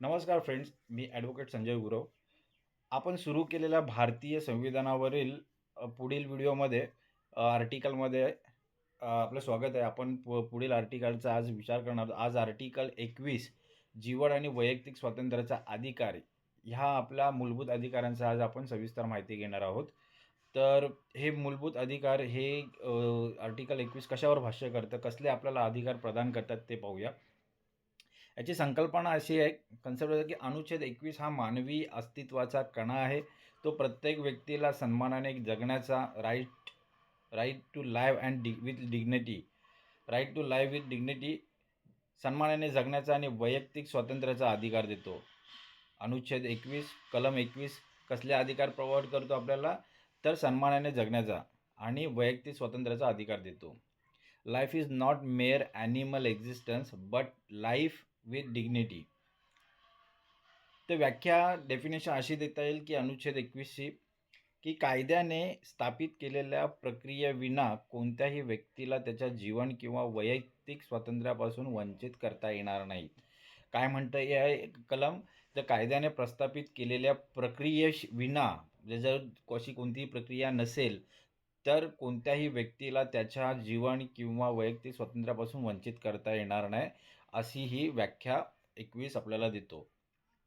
नमस्कार फ्रेंड्स मी ॲडव्होकेट संजय गुरव आपण सुरू केलेल्या भारतीय संविधानावरील पुढील व्हिडिओमध्ये आर्टिकलमध्ये आपलं स्वागत आहे. आपण पु पुढील आर्टिकलचा आज विचार करणार आहोत. आज आर्टिकल एकवीस जीवन आणि वैयक्तिक स्वातंत्र्याचा अधिकार. ह्या आपल्या मूलभूत अधिकारांचा आज आपण सविस्तर माहिती घेणार आहोत. तर हे मूलभूत अधिकार हे आर्टिकल एकवीस कशावर भाष्य करतं? कसले आपल्याला अधिकार प्रदान करतात ते पाहूया. याची संकल्पना अशी आहे कन्सेप्ट की अनुच्छेद एकवीस हा मानवी अस्तित्वाचा कणा आहे. तो प्रत्येक व्यक्तीला सन्मानाने जगण्याचा right right to live and di with dignity right to live with dignity सन्मानाने जगण्याचा आणि वैयक्तिक स्वातंत्र्याचा अधिकार देतो. अनुच्छेद एकवीस कलम एकवीस कसले अधिकार प्रोव्हाइड करतो आपल्याला? तर सन्मानाने जगण्याचा आणि वैयक्तिक स्वातंत्र्याचा अधिकार देतो. Life is not mere animal existence but life with dignity तर व्याख्या डेफिनेशन अशी देता येईल की अनुच्छेद एकवीसशी की कायद्याने स्थापित केलेल्या प्रक्रियेविना कोणत्याही व्यक्तीला त्याच्या जीवन किंवा वैयक्तिक स्वातंत्र्यापासून वंचित करता येणार नाही. काय म्हणतं आहे कलम? तर कायद्याने प्रस्थापित केलेल्या प्रक्रियेश विना म्हणजे जर अशी कोणतीही प्रक्रिया नसेल तर कोणत्याही व्यक्तीला त्याच्या जीवन किंवा वैयक्तिक स्वातंत्र्यापासून वंचित करता येणार नाही. अशी ही व्याख्या एकवीस आपल्याला देतो.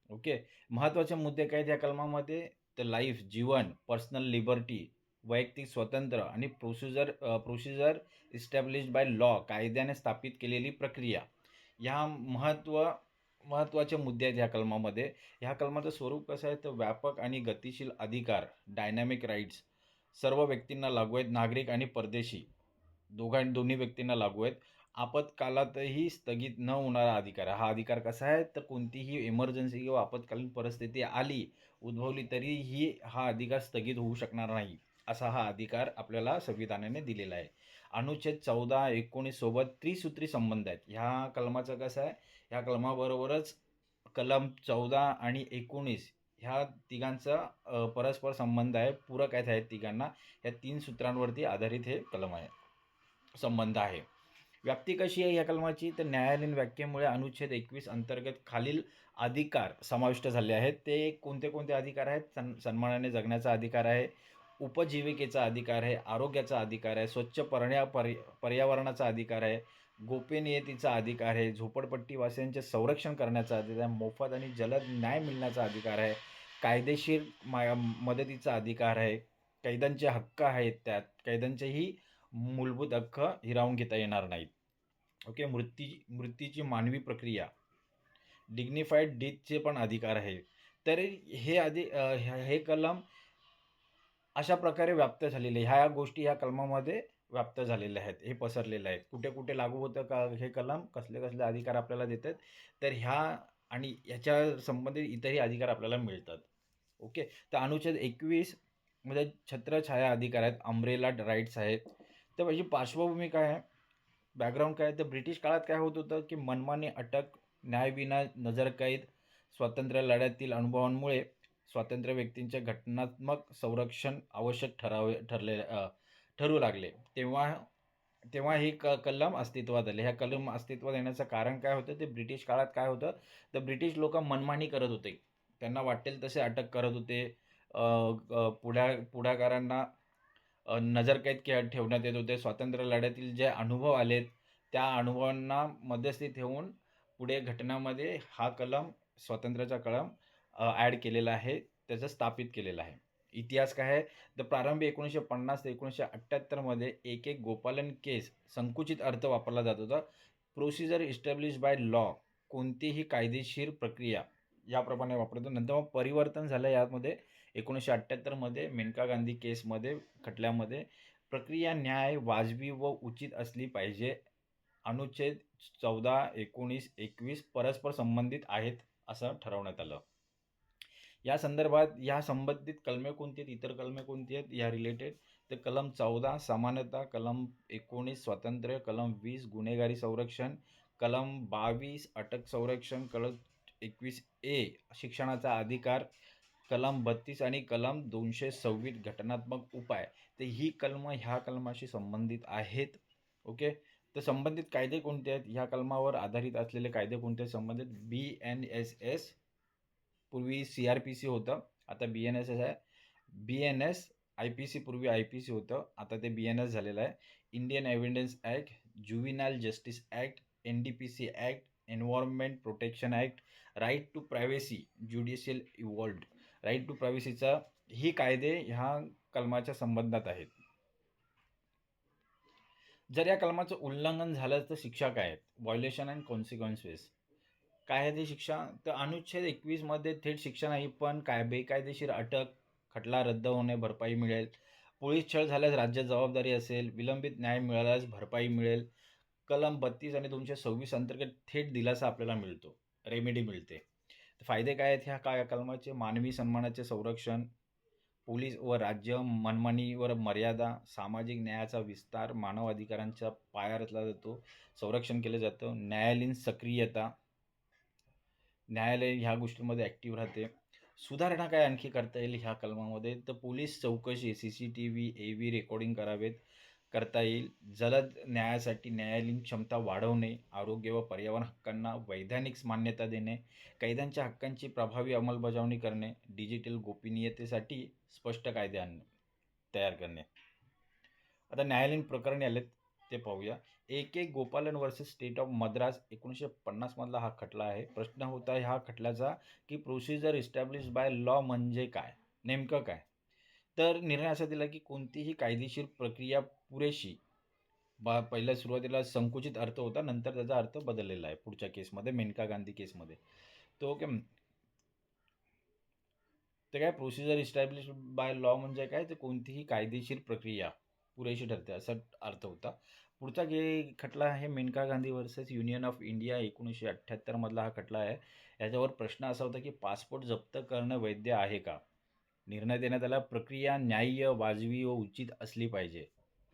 ओके? महत्त्वाचे मुद्दे काय आहेत कलमामध्ये? तर लाईफ जीवन पर्सनल लिबर्टी वैयक्तिक स्वातंत्र्य आणि procedure procedure establish by law कायद्याने स्थापित केलेली प्रक्रिया. ह्या महत्त्व महत्त्वाचे मुद्दे आहेत ह्या कलमामध्ये. ह्या कलमाचं स्वरूप कसं आहे? तर व्यापक आणि गतिशील अधिकार डायनॅमिक राईट्स सर्व व्यक्तींना लागू आहेत नागरिक आणि परदेशी. दोघां दोन्ही व्यक्तींना लागू आहेत. आपत्कालातही स्थगित न होणारा अधिकार आहे. हा अधिकार कसा आहे? तर कोणतीही इमर्जन्सी किंवा आपत्कालीन परिस्थिती आली उद्भवली तरीही हा अधिकार स्थगित होऊ शकणार नाही असा हा अधिकार आपल्याला संविधानाने दिलेला आहे. अनुच्छेद चौदा एकोणीस सोबत त्रिसूत्री संबंध आहेत. ह्या कलमाचं कसं आहे? ह्या कलमाबरोबरच कलम चौदा आणि एकोणीस ह्या तिघांचा परस्पर संबंध आहे. पूरक आहेत आहेत तिघांना. या तीन सूत्रांवरती आधारित हे कलम आहे संबंध आहे. व्याप्ती कशी आहे या कलमाची? तर न्यायालयीन व्याख्येमुळे अनुच्छेद एकवीस अंतर्गत खालील अधिकार समाविष्ट झाले आहेत. ते कोणते कोणते अधिकार आहेत? सन सन्मानाने जगण्याचा अधिकार आहे उपजीविकेचा अधिकार आहे आरोग्याचा अधिकार आहे स्वच्छ पर्या पर्य पर्यावरणाचा अधिकार आहे गोपनीयतेचा अधिकार आहे झोपडपट्टीवासियांचे संरक्षण करण्याचा अधिकार आहे मोफत आणि जलद न्याय मिळण्याचा अधिकार आहे कायदेशीर मा मदतीचा अधिकार आहे कैद्यांचे हक्क आहेत त्यात कैद्यांचेही मूलभूत हक्क हिरावून घेता येणार नाहीत. ओके मृत्यू मृत्यूची मानवी प्रक्रिया. डिग्निफाईड डेथचे पण अधिकार आहे. तर हे आधी हे कलम अशा प्रकारे व्याप्त झालेले ह्या गोष्टी ह्या कलमामध्ये व्याप्त झालेल्या आहेत. हे पसरलेले आहेत कुठे कुठे लागू होतं का हे कलम? कसले कसले अधिकार आपल्याला देतात? तर ह्या आणि ह्याच्या संबंधित इतरही अधिकार आपल्याला मिळतात. ओके तर अनुच्छेद एकवीसमध्ये छत्रछाया अधिकार आहेत. अम्ब्रेला राईट्स आहेत. तर माझी पार्श्वभूमी काय आहे? बॅकग्राऊंड काय आहे? तर ब्रिटिश काळात काय होत होतं की मनमानी अटक न्यायविना नजरकैद स्वातंत्र्य लढ्यातील अनुभवांमुळे स्वातंत्र्य व्यक्तींचे घटनात्मक संरक्षण आवश्यक ठरावे ठरले ठरू लागले. तेव्हा तेव्हा ही क कलम अस्तित्वात आले. ह्या कलम अस्तित्वात येण्याचं कारण काय होतं? ते ब्रिटिश काळात काय होतं? तर ब्रिटिश लोक मनमानी करत होते. त्यांना वाटेल तसे अटक करत होते. पुढ्या पुढाकारांना नजरकैद के ठेवण्यात येत होते. स्वातंत्र्य लढ्यातील जे अनुभव आलेत त्या अनुभवांना मध्यस्थी ठेवून पुढे घटनामध्ये हा कलम स्वातंत्र्याचा कलम ॲड केलेला आहे. त्याचं स्थापित केलेलं आहे. इतिहास काय आहे? तर प्रारंभी एकोणीसशे पन्नास ते एकोणीसशे अठ्ठ्याहत्तरमध्ये एक एक गोपालन केस संकुचित अर्थ वापरला जात होता. प्रोसिजर इस्टॅब्लिश बाय लॉ कोणतीही कायदेशीर प्रक्रिया याप्रमाणे वापरतो नंतर मग परिवर्तन झालं. यामध्ये एकोणीसशे अठ्ठ्याहत्तरमध्ये मेनका गांधी केसमध्ये खटल्यामध्ये प्रक्रिया न्याय वाजवी व उचित असली पाहिजे. अनुच्छेद चौदा एकोणीस एकवीस परस्पर संबंधित आहेत असं ठरवण्यात आलं. या संदर्भात या संबंधित कलमे कोणती आहेत? इतर कलमे कोणती आहेत? या रिलेटेड तर कलम चौदा समानता कलम एकोणीस स्वातंत्र्य कलम वीस गुन्हेगारी संरक्षण कलम बावीस अटक संरक्षण कलम एकवीस ए शिक्षणाचा अधिकार कलम बत्तीस आणि कलम दोनशे सव्वीस घटनात्मक उपाय. तर ही कलम ह्या कलमाशी संबंधित आहेत. ओके? तर संबंधित कायदे कोणते आहेत? ह्या कलमावर आधारित असलेले कायदे कोणते आहेत? संबंधित बी एन एस एस पूर्वी सी आर पी सी होतं. आता बी एन एस एस आहे. B N S I P C पूर्वी आय पी सी होतं. आता ते बी एन एस झालेलं आहे. Indian evidence act juvenile justice act N D P C act environment protection act right to privacy judicial evolved right to प्रायव्हसीचा ही कायदे ह्या कलमाच्या संबंधात आहेत. जर या कलमाचं उल्लंघन झालं तर शिक्षा काय आहेत? व्हायोलेशन अँड कॉन्सिक्वेन्सेस काय आहे ती शिक्षा तर अनुच्छेद एकवीसमध्ये थेट शिक्षा नाही पण काय बेकायदेशीर अटक खटला रद्द होणे भरपाई मिळेल. पोलीस छळ झाल्यास राज्य जबाबदारी असेल विलंबित न्याय मिळाल्यास भरपाई मिळेल. कलम बत्तीस आणि दोनशे सव्वीस अंतर्गत थेट दिलासा आपल्याला मिळतो रेमेडी मिळते. फायदे काय आहेत? ह्या काय कलमाचे मानवी सन्मानाचे संरक्षण पोलीस व राज्य मनमानीवर मर्यादा सामाजिक न्यायाचा विस्तार मानव अधिकारांच्या पाया रचला जातो संरक्षण केलं जातं न्यायालयीन सक्रियता न्यायालय ह्या गोष्टींमध्ये ॲक्टिव्ह राहते. सुधारणा काय आणखी करता येईल ह्या कलमामध्ये? तर पोलीस चौकशी C C T V A V recording करावेत. करता येईल. जलद न्यायासाठी न्यायालयीन क्षमता वाढवणे आरोग्य व पर्यावरण हक्कांना वैधानिक मान्यता देणे कैद्यांच्या हक्कांची प्रभावी अंमलबजावणी करणे डिजिटल गोपनीयतेसाठी स्पष्ट कायदे आणणे तयार करणे. आता न्यायालयीन प्रकरणे आलेत ते पाहूया. A K Gopalan versus state of Madras एकोणीसशे पन्नासमधला हा खटला आहे. प्रश्न होता ह्या खटल्याचा की प्रोसिजर इस्टॅब्लिश बाय लॉ म्हणजे काय? नेमकं काय? तर निर्णय असा दिला की कोणतीही कायदेशीर प्रक्रिया पुरेशी. बा पहिल्या सुरुवातीला संकुचित अर्थ होता नंतर त्याचा अर्थ बदललेला आहे पुढच्या केसमध्ये मेनका गांधी केसमध्ये. तो ओके ते काय प्रोसिजर इस्टॅब्लिश बाय लॉ म्हणजे काय तर कोणतीही कायदेशीर प्रक्रिया पुरेशी ठरते असा अर्थ होता. पुढचा जे खटला आहे Maneka Gandhi versus union of India एकोणीसशे अठ्ठ्याहत्तरमधला हा खटला आहे. याच्यावर प्रश्न असा होता की पासपोर्ट जप्त करणं वैध आहे का? निर्णय देण्यात आला प्रक्रिया न्याय्य वाजवी व उचित असली पाहिजे.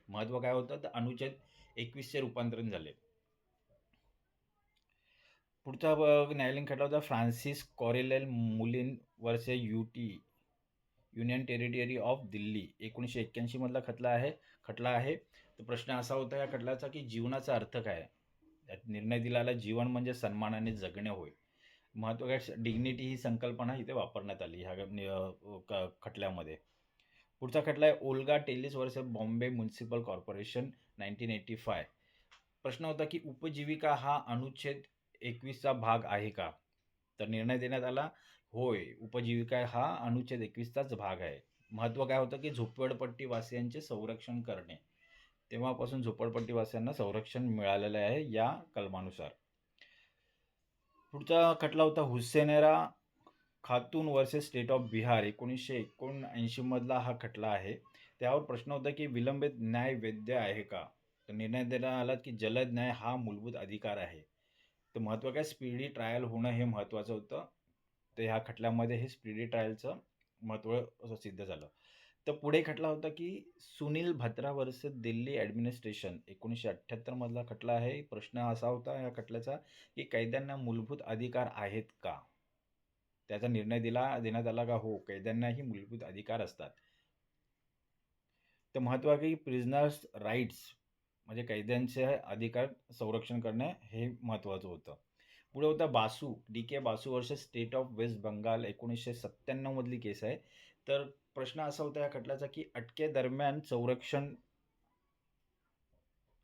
महत्त्व काय होतं? तर अनुच्छेद एकवीसचे रूपांतरण झाले. पुढचा न्यायालयीन खटला होता. Francis Coralie Mullin versus U T union territory of Delhi एकोणीसशे एक्क्याऐंशीमधला खटला आहे खटला आहे. तर प्रश्न असा होता या खटल्याचा की जीवनाचा अर्थ काय? यात निर्णय दिलेला जीवन म्हणजे सन्मानाने जगणे होय. महत्त्व काय? डिग्निटी ही संकल्पना इथे वापरण्यात आली ह्या खटल्यामध्ये. पुढचा खटला आहे Olga Tellis versus Bombay municipal corporation nineteen eighty five. प्रश्न होता की उपजीविका हा अनुच्छेद एकवीसचा भाग आहे का? तर निर्णय देण्यात आला होय उपजीविका हा अनुच्छेद एकवीसचाच भाग आहे. महत्त्व काय होतं की झोपडपट्टीवासियांचे संरक्षण करणे. तेव्हापासून झोपडपट्टीवासियांना संरक्षण मिळालेलं आहे या कलमानुसार. पुढचा खटला होता हुसेनेरा खातून वर्सेस स्टेट ऑफ बिहार एकोणीसशे एकोणऐंशीमधला हा खटला आहे. त्यावर प्रश्न होता की विलंबित न्याय वैद्य आहे का? तर निर्णय देण्यात आला की जलद न्याय हा मूलभूत अधिकार आहे. तर महत्त्व काय? स्पीडी ट्रायल होणं हे महत्त्वाचं होतं. तर ह्या खटल्यामध्ये हे स्पीडी ट्रायलचं महत्त्व सिद्ध झालं. तर पुढे खटला होता की सुनील भत्रा वर्सेस दिल्ली ॲडमिनिस्ट्रेशन एकोणीसशे अठ्ठ्याहत्तरमधला खटला आहे. प्रश्न असा होता या खटल्याचा की कैद्यांना मूलभूत अधिकार आहेत का? त्याचा निर्णय दिला देण्यात आला का? हो कैद्यांनाही मूलभूत अधिकार असतात. तर महत्त्वाची की प्रिझनर्स राईट्स म्हणजे कैद्यांचे अधिकार संरक्षण करणे हे महत्त्वाचं होतं. पुढे होता बासू. डी के बासू वर्ष स्टेट ऑफ वेस्ट बंगाल एकोणीसशे सत्त्याण्णवमधली केस आहे. तर प्रश्न असा होता या खटल्याचा की अटकेदरम्यान संरक्षण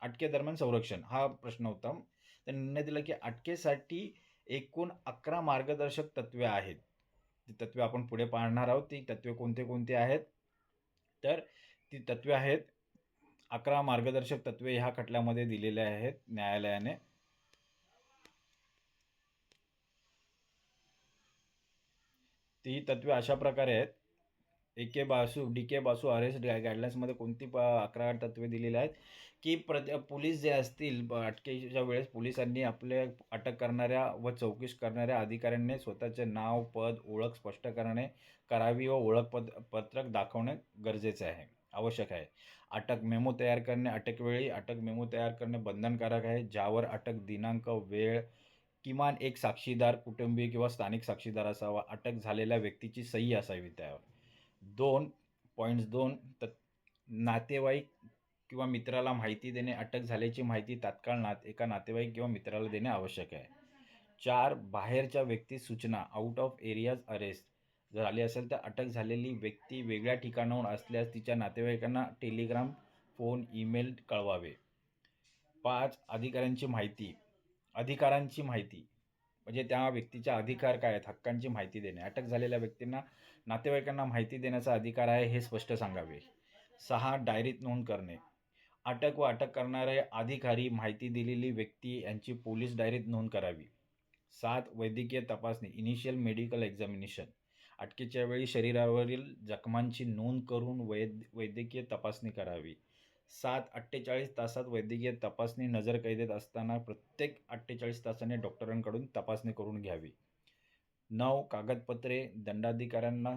अटकेदरम्यान संरक्षण हा प्रश्न होता. तर निर्णय दिला की अटकेसाठी एकूण अकरा मार्गदर्शक तत्वे आहेत. ती तत्वे आपण पुढे पाहणार आहोत ती तत्वे कोणते कोणते आहेत? तर ती तत्वे आहेत अकरा मार्गदर्शक तत्वे ह्या खटल्यामध्ये दिलेले आहेत न्यायालयाने. ती तत्वे अशा प्रकारे आहेत. A K Basu D K Basu arrest गाईडलाईन्समध्ये कोणती प अकरा तत्वे दिलेली आहेत? की प्र पोलीस जे असतील ब- अटकेच्या वेळेस पोलिसांनी आपले अटक करणाऱ्या व चौकशी करणाऱ्या अधिकाऱ्यांनी स्वतःचे नाव पद ओळख स्पष्ट करणे करावी व ओळखपद पत्रक दाखवणे गरजेचे आहे आवश्यक आहे. अटक मेमो तयार करणे अटकवेळी अटक मेमो तयार करणे बंधनकारक आहे ज्यावर अटक दिनांक वेळ किमान एक साक्षीदार कुटुंबीय किंवा स्थानिक साक्षीदार असावा अटक झालेल्या व्यक्तीची सही असावी त्यावर. दोन पॉईंट्स दोन त नातेवाईक किंवा मित्राला माहिती देणे अटक झाल्याची माहिती तात्काळ नात एका नातेवाईक किंवा मित्राला देणे आवश्यक आहे. चार बाहेरच्या व्यक्ती सूचना आउट ऑफ एरियाज अरेस्ट जर आली असेल तर अटक झालेली व्यक्ती वेगळ्या ठिकाणाहून असल्यास तिच्या नातेवाईकांना टेलिग्राम फोन ईमेल कळवावे. पाच अधिकाऱ्यांची माहिती. अधिकारांची माहिती. म्हणजे त्या व्यक्तीच्या अधिकार काय आहेत? हक्कांची माहिती देणे. अटक झालेल्या व्यक्तींना नातेवाईकांना माहिती देण्याचा अधिकार आहे हे स्पष्ट सांगावे. सहा डायरीत नोंद करणे. अटक व अटक करणारे अधिकारी माहिती दिलेली व्यक्ती यांची पोलीस डायरीत नोंद करावी. सात वैद्यकीय तपासणी इनिशियल मेडिकल एक्झामिनेशन अटकेच्या वेळी शरीरावरील जखमांची नोंद करून वैद वैद्यकीय तपासणी करावी. सात अठ्ठेचाळीस तासात वैद्यकीय तपासणी नजर कैदेत असताना प्रत्येक अठ्ठेचाळीस तासाने डॉक्टरांकडून तपासणी करून घ्यावी. नऊ कागदपत्रे दंडाधिकाऱ्यांना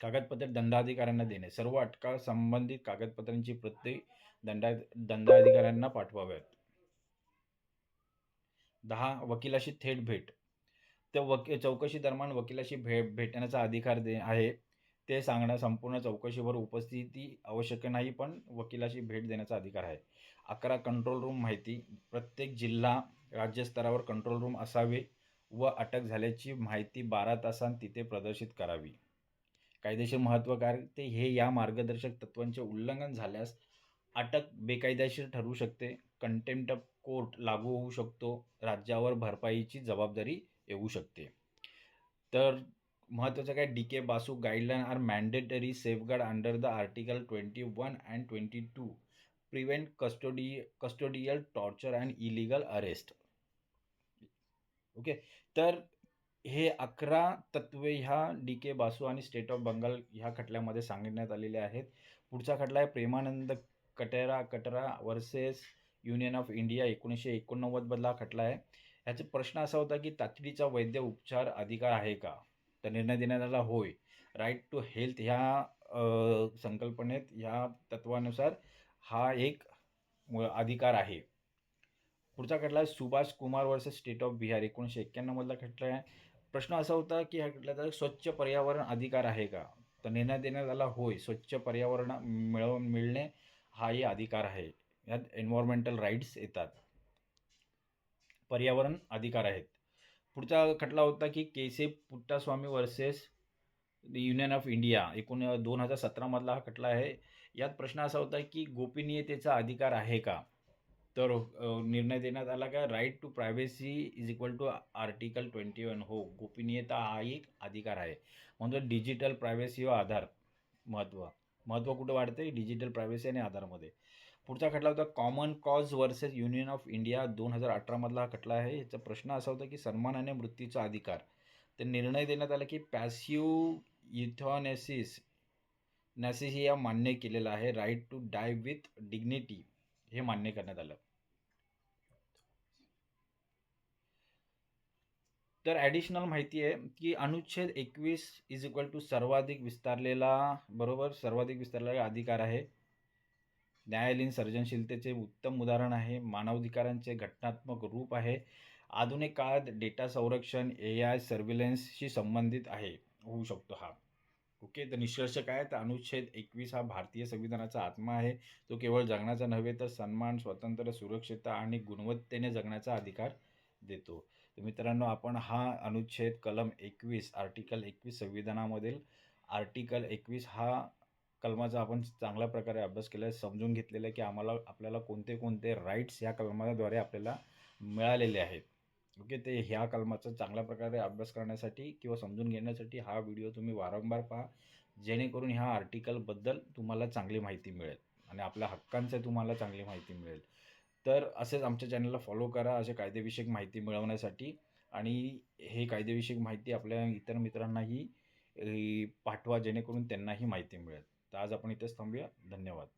कागदपत्रे दंडाधिकाऱ्यांना देणे. सर्व अटका संबंधित कागदपत्रांची प्रती दंडा दंडाधिकाऱ्यांना पाठवाव्यात. दहा वकिलाशी थेट भेट. त्या वकी चौकशी दरम्यान वकिलाशी भे भेटण्याचा अधिकार दे आहे. ते सांगणं संपूर्ण चौकशीवर उपस्थिती आवश्यक नाही पण वकिलाशी भेट देण्याचा अधिकार आहे. अकरा कंट्रोल रूम माहिती. प्रत्येक जिल्हा राज्यस्तरावर कंट्रोल रूम असावे व अटक झाल्याची माहिती बारा तासांत तिथे प्रदर्शित करावी. कायदेशीर महत्त्व ते हे या मार्गदर्शक तत्वांचे उल्लंघन झाल्यास अटक बेकायदेशीर ठरू शकते. कंटेम्प्ट ऑफ कोर्ट लागू होऊ शकतो. राज्यावर भरपाईची जबाबदारी येऊ शकते. तर महत्त्वाचं काय? D K Basu guideline are mandatory safeguard under the article twenty one and twenty two prevent custody custodial torture and illegal arrest okay तर हे अकरा तत्वे ह्या डी के बासू आणि स्टेट ऑफ बंगाल ह्या खटल्यामध्ये सांगण्यात आलेले आहेत. पुढचा खटला आहे Premanand Katara Katara versus union of India एकोणीसशे एकोणनव्वदमधला खटला आहे. ह्याचा प्रश्न असा होता की तातडीचा वैद्य उपचार अधिकार आहे का? तर निर्णय देण्यात आला होय. राईट टू हेल्थ ह्या संकल्पनेत ह्या तत्वानुसार हा एक अधिकार आहे. पुढचा खटला आहे Subhash Kumar versus state of Bihar एकोणीसशे एक्क्याण्णवमधला खटला आहे. प्रश्न असा होता की ह्या खटल्याचा स्वच्छ पर्यावरण अधिकार आहे का? तर निर्णय देण्यात आला होय. स्वच्छ पर्यावरण मिळव मिळणे हाही अधिकार आहे. यात एन्व्हायरमेंटल राईट्स येतात. पर्यावरण अधिकार आहेत. पुढचा खटला होता की K S Puttaswamy versus union of India एकूण दोन हजार सतरामधला हा खटला आहे. यात प्रश्न असा होता की गोपनीयतेचा अधिकार आहे का? तर निर्णय देण्यात आला का? Right to privacy is equal to article twenty one. हो गोपनीयता हा एक अधिकार आहे. म्हणजे डिजिटल प्रायव्हेसी व आधार महत्त्व महत्त्व कुठं वाढते डिजिटल प्रायव्हेसी आणि आधारमध्ये. पुढचा खटला होता common cause versus union of India दोन हजार अठरामधला हा खटला आहे. याचा प्रश्न असा होता की सन्मानाने मृत्यूचा अधिकार. तर निर्णय देण्यात आला की पॅसिव युथॉनेसिस नॅसिस या मान्य केलेला आहे. Right to die with dignity हे मान्य करण्यात आलं. तर ॲडिशनल माहिती आहे की अनुच्छेद एकवीस इज इक्वल टू सर्वाधिक विस्तारलेला बरोबर? सर्वाधिक विस्तारलेला अधिकार आहे. न्यायालयीन सर्जनशीलतेचे उत्तम उदाहरण आहे. मानवाधिकारांचे घटनात्मक रूप आहे. आधुनिक काळात डेटा संरक्षण ए आय सर्व्हिलन्सशी संबंधित आहे. होऊ शकतो हा. ओके तर निष्कर्ष काय तर अनुच्छेद एकवीस हा भारतीय संविधानाचा आत्मा आहे. तो केवळ जगण्याचा नव्हे तर सन्मान स्वतंत्र सुरक्षितता आणि गुणवत्तेने जगण्याचा अधिकार देतो. तर मित्रांनो आपण हा अनुच्छेद कलम एकवीस आर्टिकल एकवीस संविधानामधील आर्टिकल एकवीस हा कलमाचा आपण चांगल्या प्रकारे अभ्यास केला आहे समजून घेतलेला आहे की आम्हाला आपल्याला कोणते कोणते राईट्स ह्या कलमाद्वारे आपल्याला मिळालेले आहेत. ओके ते ह्या कलमाचा चांगल्या प्रकारे अभ्यास करण्यासाठी किंवा समजून घेण्यासाठी हा व्हिडिओ तुम्ही वारंवार पहा. जेणेकरून ह्या आर्टिकलबद्दल तुम्हाला चांगली माहिती मिळेल आणि आपल्या हक्कांचं तुम्हाला चांगली माहिती मिळेल. तर असेच आमच्या चॅनलला फॉलो करा असे कायदेविषयक माहिती मिळवण्यासाठी आणि हे कायदेविषयक माहिती आपल्या इतर मित्रांनाही पाठवा जेणेकरून त्यांनाही माहिती मिळेल. तर आज आपण इथेच थांबूया. धन्यवाद.